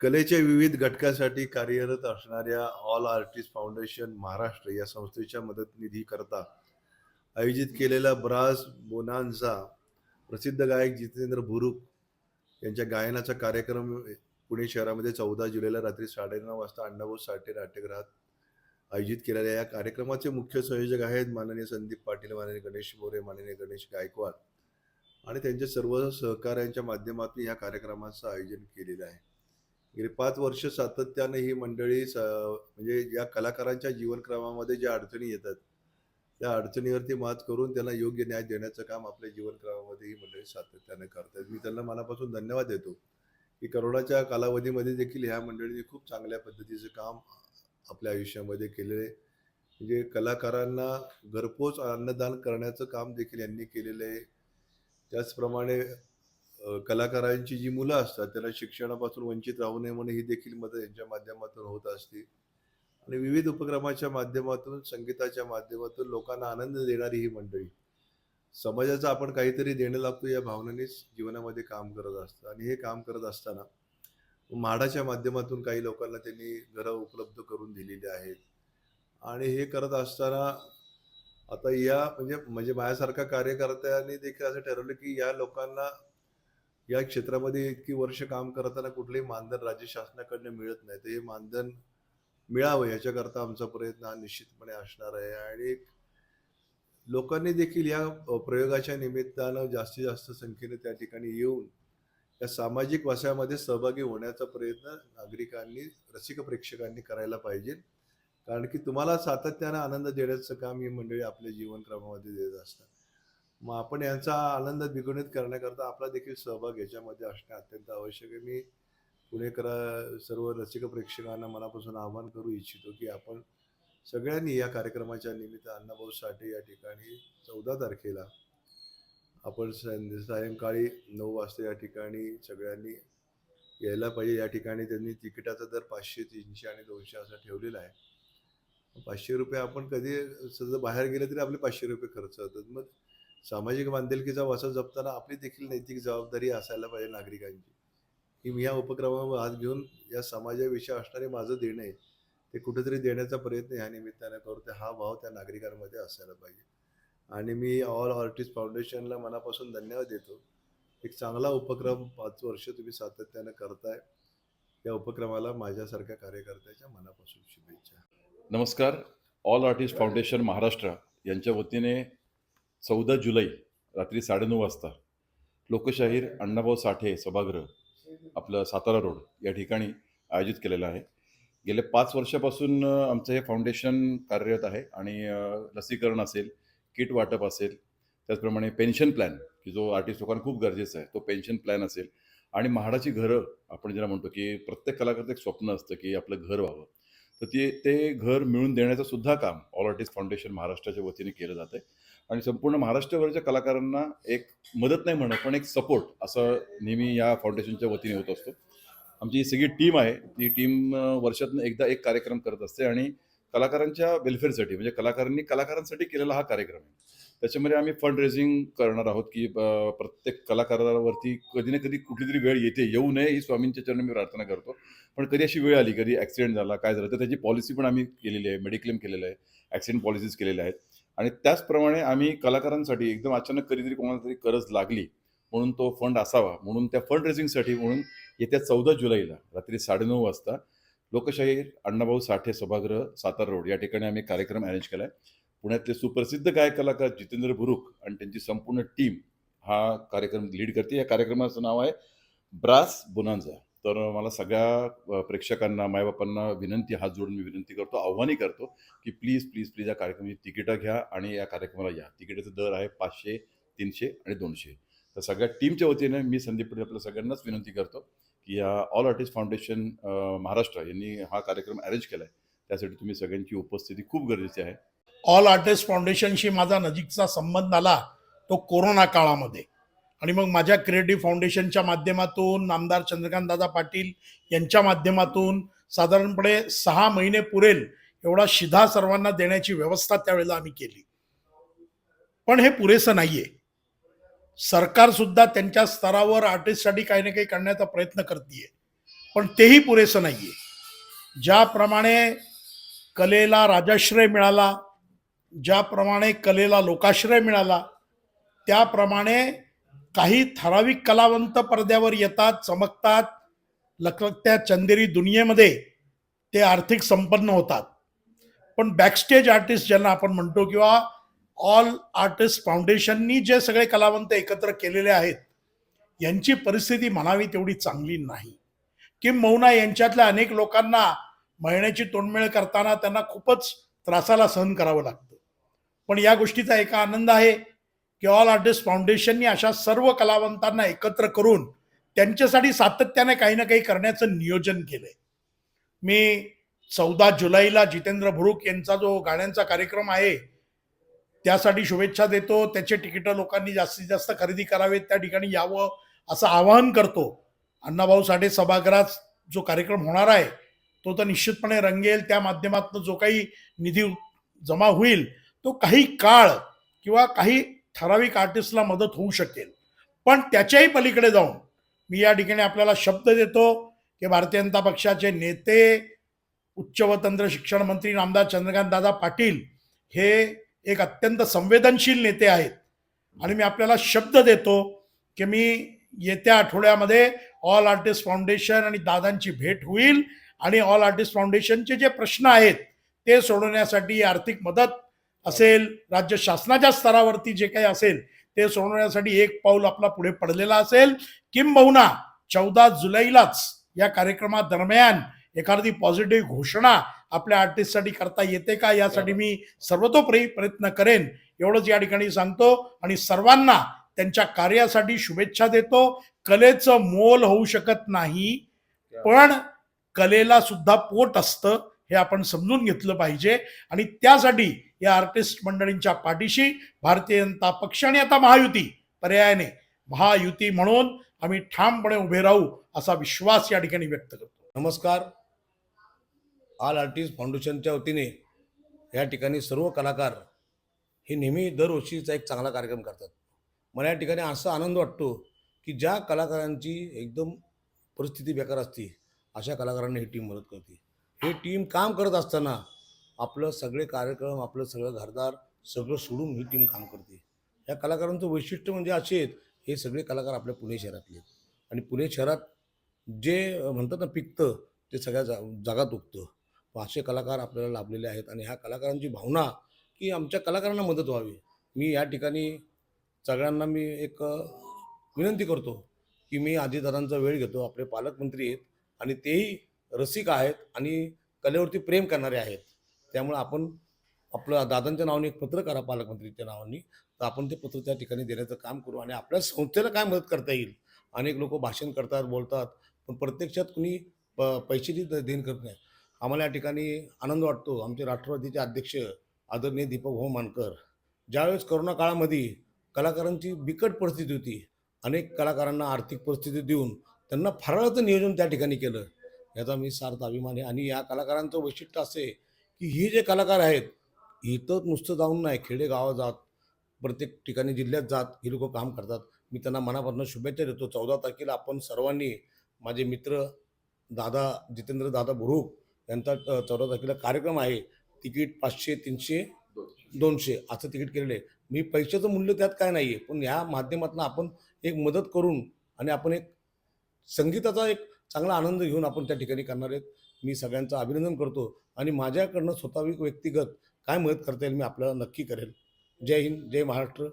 कलेच्या विविध घटकासाठी कार्यरत असणाऱ्या ऑल आर्टिस्ट फाउंडेशन महाराष्ट्र या संस्थेच्या मदत निधी करता आयोजित केलेला ब्रास बोनांझा प्रसिद्ध गायक जितेंद्र भुरुक यांच्या गायनाचा कार्यक्रम पुणे शहरामध्ये चौदा जुलैला रात्री साडेनऊ वाजता अण्णाभाऊ साठे नाट्यगृहात आयोजित केलेल्या या कार्यक्रमाचे मुख्य संयोजक आहेत माननीय संदीप पाटील माननीय गणेश मोरे माननीय गणेश गायकवाड. आणि त्यांच्या सर्व सहकाऱ्यांच्या माध्यमातून या कार्यक्रमाचं आयोजन केलेलं आहे. गेली पाच वर्ष सातत्याने ही मंडळी स म्हणजे या कलाकारांच्या जीवनक्रमामध्ये ज्या अडचणी येतात त्या अडचणीवरती मात करून त्यांना योग्य न्याय देण्याचं काम आपल्या जीवनक्रमामध्ये ही मंडळी सातत्याने करतात. मी त्यांना मनापासून धन्यवाद देतो की करोनाच्या कालावधीमध्ये देखील ह्या मंडळींनी खूप चांगल्या पद्धतीचं काम आपल्या आयुष्यामध्ये केलेलं आहे. म्हणजे कलाकारांना घरपोच अन्नदान करण्याचं काम देखील यांनी केलेलं आहे. त्याचप्रमाणे कलाकारांची जी मुलं असतात त्यांना शिक्षणापासून वंचित राहू नये म्हणून ही देखील मदत यांच्या माध्यमातून होत असते आणि विविध उपक्रमाच्या माध्यमातून संगीताच्या माध्यमातून लोकांना आनंद देणारी ही मंडळी. समाजाचं आपण काहीतरी देणं लागतो या भावनेनेच जीवनामध्ये काम करत असतं. आणि हे काम करत असताना म्हाडाच्या माध्यमातून काही लोकांना त्यांनी घरं उपलब्ध करून दिलेली आहेत. आणि हे करत असताना आता या म्हणजे म्हणजे माझ्यासारखा कार्यकर्त्यांनी देखील असं ठरवलं की या लोकांना या क्षेत्रामध्ये इतकी वर्ष काम करताना कुठलंही मानधन राज्य शासनाकडनं मिळत नाही. तर हे मानधन मिळावं याच्याकरता आमचा प्रयत्न हा निश्चितपणे असणार आहे. आणि लोकांनी देखील या प्रयोगाच्या निमित्तानं जास्तीत जास्त संख्येने त्या ठिकाणी येऊन या सामाजिक वसायामध्ये सहभागी होण्याचा प्रयत्न नागरिकांनी रसिक प्रेक्षकांनी करायला पाहिजे. कारण की तुम्हाला सातत्यानं आनंद देण्याचं काम ही मंडळी आपल्या जीवनक्रमामध्ये देत असतात. मग आपण यांचा आनंद द्विगुणित करण्याकरता आपला देखील सहभाग याच्यामध्ये असणे अत्यंत आवश्यक आहे. मी पुणेकर सर्व रसिक प्रेक्षकांना मनापासून आवाहन करू इच्छितो की आपण सगळ्यांनी या कार्यक्रमाच्या निमित्त अण्णाभाऊ साठे या ठिकाणी चौदा तारखेला आपण संध्या- सायंकाळी नऊ वाजता या ठिकाणी सगळ्यांनी यायला पाहिजे. या ठिकाणी त्यांनी तिकिटाचा दर पाचशे तीनशे आणि दोनशे असा ठेवलेला आहे. पाचशे रुपये आपण कधी सध्या बाहेर गेले तरी आपले पाचशे रुपये खर्च होतात. मग सामाजिक बांधिलकीचा वसा जपताना आपली देखील नैतिक जबाबदारी असायला पाहिजे नागरिकांची. की मी या उपक्रमावर हात घेऊन या समाजाविषयी असणारे माझं देणं आहे ते कुठेतरी देण्याचा प्रयत्न ह्या निमित्ताने करतो हा भाव त्या नागरिकांमध्ये असायला पाहिजे. आणि मी ऑल आर्टिस्ट फाउंडेशनला मनापासून धन्यवाद देतो. एक चांगला उपक्रम पाच वर्ष तुम्ही सातत्यानं करताय. या उपक्रमाला माझ्यासारख्या कार्यकर्त्याच्या मनापासून शुभेच्छा. नमस्कार. ऑल आर्टिस्ट फाउंडेशन महाराष्ट्र यांच्या वतीने चौदा जुलै रात्री साडेनऊ वाजता लोकशाहीर अण्णाभाऊ साठे सभागृह आपलं सातारा रोड या ठिकाणी आयोजित केलेलं आहे. गेल्या पाच वर्षापासून आमचं हे फाउंडेशन कार्यरत आहे आणि लसीकरण असेल किट वाटप असेल त्याचप्रमाणे पेन्शन प्लॅन की जो आर्टिस्ट लोकांना खूप गरजेचा आहे तो पेन्शन प्लॅन असेल आणि म्हाडाची घरं आपण ज्याला म्हणतो की प्रत्येक कलाकाराचं एक स्वप्न असतं की आपलं घर व्हावं. तर ते ते घर मिळून देण्याचं सुद्धा काम ऑल आर्टिस्ट फाउंडेशन महाराष्ट्राच्या वतीने केलं जातं आणि संपूर्ण महाराष्ट्रभरच्या कलाकारांना एक मदत नाही म्हणत पण एक सपोर्ट असं नेहमी या फाउंडेशनच्या वतीने होत असतो. आमची ही सगळी टीम आहे ती टीम वर्षातून एकदा एक कार्यक्रम करत असते आणि कलाकारांच्या वेलफेअरसाठी म्हणजे कलाकारांनी कलाकारांसाठी केलेला हा कार्यक्रम आहे. त्याच्यामध्ये आम्ही फंड रेझिंग करणार आहोत की प्रत्येक कलाकारावरती कधी ना कधी कुठली तरी वेळ येते. येऊ नये ही स्वामींच्या चरणी मी प्रार्थना करतो. पण कधी अशी वेळ आली कधी ॲक्सिडेंट झाला काय झालं तर त्याची पॉलिसी पण आम्ही केलेली आहे मेडिक्लेम केलेलं आहे ॲक्सिडेंट पॉलिसीज केलेल्या आहेत. आणि त्याचप्रमाणे आम्ही कलाकारांसाठी एकदम अचानक कधीतरी कोणाला तरी गरज लागली म्हणून तो फंड असावा म्हणून त्या फंड रेझिंगसाठी म्हणून येत्या चौदा जुलैला रात्री साडेनऊ वाजता लोकशाहीर अण्णाभाऊ साठे सभागृह सातारा रोड या ठिकाणी आम्ही कार्यक्रम अरेंज केला आहे पुण्यातले सुप्रसिद्ध गायक कलाकार जितेंद्र बुरुक आणि त्यांची संपूर्ण टीम हा कार्यक्रम लीड करते. या कार्यक्रमाचं नाव आहे ब्रास बुनांजा. तर मला सगळ्या प्रेक्षकांना मायबापांना विनंती हात जोडून मी विनंती करतो आव्हानही करतो की प्लीज प्लीज प्लीज या कार्यक्रमाची तिकीटं घ्या आणि या कार्यक्रमाला या. तिकिटाचा दर आहे पाचशे तीनशे आणि दोनशे. तर सगळ्या टीमच्या वतीने मी संदीप पटेल आपल्या सगळ्यांनाच विनंती करतो की या ऑल आर्टिस्ट फाउंडेशन महाराष्ट्र यांनी हा कार्यक्रम अरेंज केला आहे त्यासाठी तुम्ही सगळ्यांची उपस्थिती खूप गरजेची आहे. ऑल आर्टिस्ट फाउंडेशनशी माझा नजीकचा संबंध आला तो कोरोना काळामध्ये. आणि मग माझ्या क्रिएटिव्ह फाउंडेशनच्या माध्यमातून आमदार चंद्रकांत दादा पाटील यांच्या माध्यमातून साधारणपणे सहा महिने पुरेल एवढा शिधा सर्वांना देण्याची व्यवस्था त्यावेळेला आम्ही केली. पण हे पुरेसं नाहीये. सरकार सुद्धा त्यांच्या स्तरावर आर्टिस्टसाठी काही ना काही करण्याचा प्रयत्न करते पण तेही पुरेसं नाही आहे ज्याप्रमाणे कलेला राजाश्रय मिळाला ज्याप्रमाणे कलेला लोकाश्रय मिळाला त्याप्रमाणे काही ठराविक कलावंत पडद्यावर येतात चमकतात. लखलखत्या चंदेरी दुनियेमध्ये ते आर्थिक संपन्न होतात. पण बॅकस्टेज आर्टिस्ट ज्यांना आपण म्हणतो किंवा ऑल आर्टिस्ट फाउंडेशननी जे सगळे कलावंत एकत्र केलेले आहेत यांची परिस्थिती म्हणावी तेवढी चांगली नाही. किंबहुना यांच्यातल्या अनेक लोकांना महिन्याची तोंडमेळ करताना त्यांना खूपच त्रासाला सहन करावं लागतं. पण या गोष्टीचा एका आनंद आहे. की ऑल आर्टिस्ट फाउंडेशननी अशा सर्व कलावंतांना एकत्र करून त्यांच्यासाठी सातत्याने काही ना काही करण्याचं नियोजन केलंय. मी चौदा जुलैला जितेंद्र भुरुक यांचा जो गाण्यांचा कार्यक्रम आहे त्यासाठी शुभेच्छा देतो. त्याचे तिकीटं लोकांनी जास्तीत जास्त खरेदी करावेत. त्या ठिकाणी यावं असं आवाहन करतो. अण्णाभाऊ साठे सभागृहात जो कार्यक्रम होणार आहे तो तर निश्चितपणे रंगेल. त्या माध्यमातून जो काही निधी जमा होईल तो काही काळ किंवा काही ठराविक आर्टिस्टला मदत होऊ शकेल. पण त्याच्याही पलीकडे जाऊन मी या ठिकाणी आपल्याला शब्द देतो की भारतीय जनता पक्षाचे नेते उच्च व तंत्र शिक्षण मंत्री नामदार चंद्रकांत दादा पाटील हे एक अत्यंत संवेदनशील नेते आहेत. आणि मी आपल्याला शब्द देतो की मी येत्या आठवड्यामध्ये ऑल आर्टिस्ट फाउंडेशन आणि दादांची भेट होईल आणि ऑल आर्टिस्ट फाउंडेशनचे जे प्रश्न आहेत ते सोडवण्यासाठी आर्थिक मदत असेल राज्य शासनाच्या स्तरावरती जे काही असेल ते सोडवण्यासाठी एक पाऊल आपला पुढे पडलेला असेल. किंबहुना चौदा जुलैलाच या कार्यक्रमादरम्यान एखादी पॉझिटिव्ह घोषणा आपल्या आर्टिस्टसाठी करता येते का? यासाठी मी सर्वतोपरी प्रयत्न करेन. एवढंच या ठिकाणी सांगतो आणि सर्वांना त्यांच्या कार्यासाठी शुभेच्छा देतो. कलेचं मोल होऊ शकत नाही पण कलेला सुद्धा पोट असतं. हे आपण समजून घेतलं पाहिजे. आणि त्यासाठी या आर्टिस्ट मंडळींच्या पाठीशी भारतीय जनता पक्ष आणि आता महायुती पर्यायाने महायुती म्हणून आम्ही ठामपणे उभे राहू असा विश्वास या ठिकाणी व्यक्त करतो. नमस्कार. ऑल आर्टिस्ट फाउंडेशनच्या वतीने या ठिकाणी सर्व कलाकार हे नेहमी दरवर्षीचा एक चांगला कार्यक्रम करतात. मला या ठिकाणी असा आनंद वाटतो की ज्या कलाकारांची एकदम परिस्थिती बेकार असते अशा कलाकारांना ही टीम मदत करते. हे टीम काम करत असताना आपलं सगळे कार्यक्रम आपलं सगळं घरदार सगळं सोडून ही टीम काम करते. या कलाकारांचं वैशिष्ट्य म्हणजे असे आहेत हे सगळे कलाकार आपल्या पुणे शहरातले आहेत. आणि पुणे शहरात जे म्हणतात ना पिकतं ते सगळ्या जा जगात उगतं. असे कलाकार आपल्याला लाभलेले आहेत आणि ह्या कलाकारांची भावना की आमच्या कलाकारांना मदत व्हावी. मी या ठिकाणी सगळ्यांना मी एक विनंती करतो की मी अजितदादांचा वेळ घेतो आपले पालकमंत्री आहेत आणि तेही रसिक आहेत आणि कलेवरती प्रेम करणारे आहेत. त्यामुळे आपण आपलं दादांच्या नावाने एक पत्र करा पालकमंत्रीच्या नावाने. तर आपण ते पत्र त्या ठिकाणी देण्याचं काम करू आणि आपल्या संस्थेला काय मदत करता येईल? अनेक लोक भाषण करतात बोलतात पण प्रत्यक्षात कुणी प- पैशाची देण करत नाही. आम्हाला या ठिकाणी आनंद वाटतो. आमचे राष्ट्रवादीचे अध्यक्ष आदरणीय दीपक भाऊ मानकर ज्यावेळेस करोना काळामध्ये कलाकारांची बिकट परिस्थिती होती अनेक कलाकारांना आर्थिक परिस्थिती देऊन त्यांना फराळाचं नियोजन त्या ठिकाणी केलं. याचा मी सार्थ अभिमान आहे. आणि या कलाकारांचं वैशिष्ट्य असे आहे की हे जे कलाकार आहेत इथं नुसतं जाऊन नाही खेडेगावात जात प्रत्येक ठिकाणी जिल्ह्यात जात ही लोक काम करतात. मी त्यांना मनापासून शुभेच्छा देतो. चौदा तारखेला आपण सर्वांनी माझे मित्र दादा जितेंद्र दादा बुरुक यांचा चौदा तारखेला कार्यक्रम आहे. तिकीट पाचशे तीनशे दोनशे असं तिकीट केलेलं आहे. मी पैशाचं मूल्य त्यात काय नाही आहे पण ह्या माध्यमातून आपण एक मदत करून आणि आपण एक संगीताचा एक चांगला आनंद घेऊन आपण त्या ठिकाणी करणार आहेत. मी सगळ्यांचं अभिनंदन करतो आणि माझ्याकडनं स्वतः व्यक्तिगत काय मदत करता येईल मी आपल्याला नक्की करेल. जय हिंद जय महाराष्ट्र.